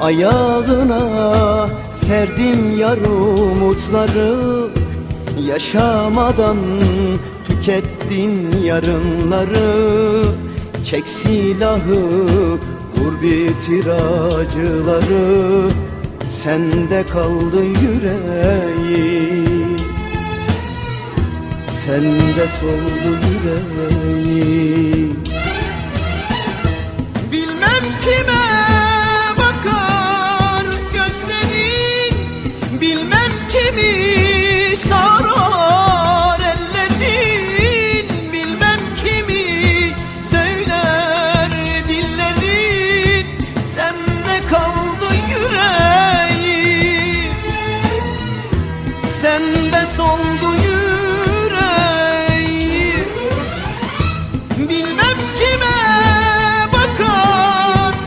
Ayağına serdim yar umutları. Yaşamadan tükettin yarınları. Çek silahı vur bitir acıları Sende kaldı yüreği Sende soldu yüreği Bilmem kime Bilmem kimi sarar ellerin Bilmem kimi söyler dillerin. Sende kaldı yüreğim Sende soldu yüreğim. Bilmem kime